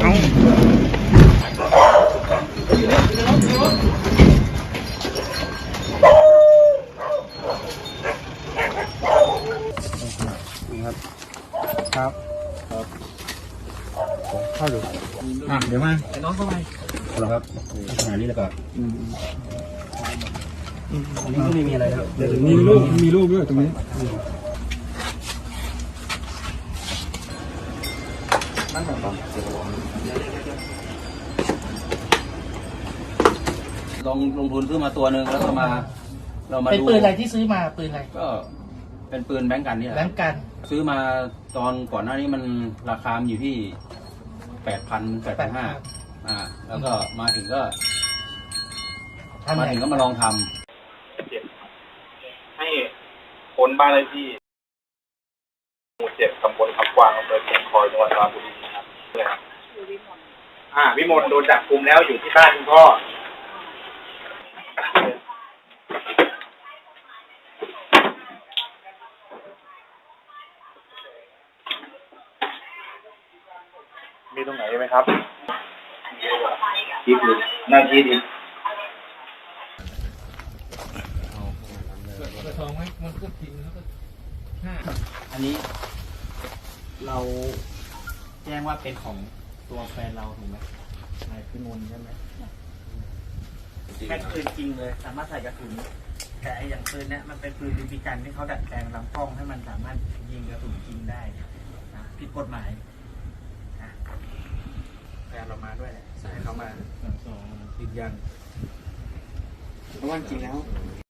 เอาครับครับเข้าดูอะเดี๋ยวมาไอ้น้องเข้าไปเอาละครับขนาดนี้แล้วก็อันนี้ก็ไม่มีอะไรครับ มีรูปมีรูปด้วยตรงนี้ ลงลงทุนซื้อมาตัวหนึ่งแล้วก็มา เรามาเป็นดูปืนอะไรที่ซื้อมาปืนอะไรก็เป็นปืนแบงก์กันเนี่ยแบงก์กันซื้อมาตอนก่อนหน้านี้มันราคามันอยู่ที่แปดพันแปดพันห้าอ่า แล้วก็มาถึงก็ทำมาไงถึงก็มาลองทำให้คนบ้านเลขที่ หมู่เจ็ดตำบลทับกวางอำเภอเชียงคอยจังหวัดราชบุรีนะครับเนี่ยครับอ่าวิมลโดนจับกุมแล้วอยู่ที่บ้านคุณพ่อมีตรงไหนไหมครับคิดดูน่าคิดดิทองไหมมันก็กินแล้วก็ห้าอัน นี้ เราแจ้งว่าเป็นของตัวแฟนเราถูกไหมนายพิมลใช่ไหมแค่ปืนจริงเลย สามารถใส่กระสุนแต่ไอ้อย่างปืนเนี้ยมันเป็นปืนบีบีกันที่เขาดัดแปลงลำกล้องให้มันสามารถยิงกระสุนจริงได้นะผิดกฎหมายนะแฟนเรามาด้วยแหละให้เขามายืนยันเพราะว่าจริงแล้ว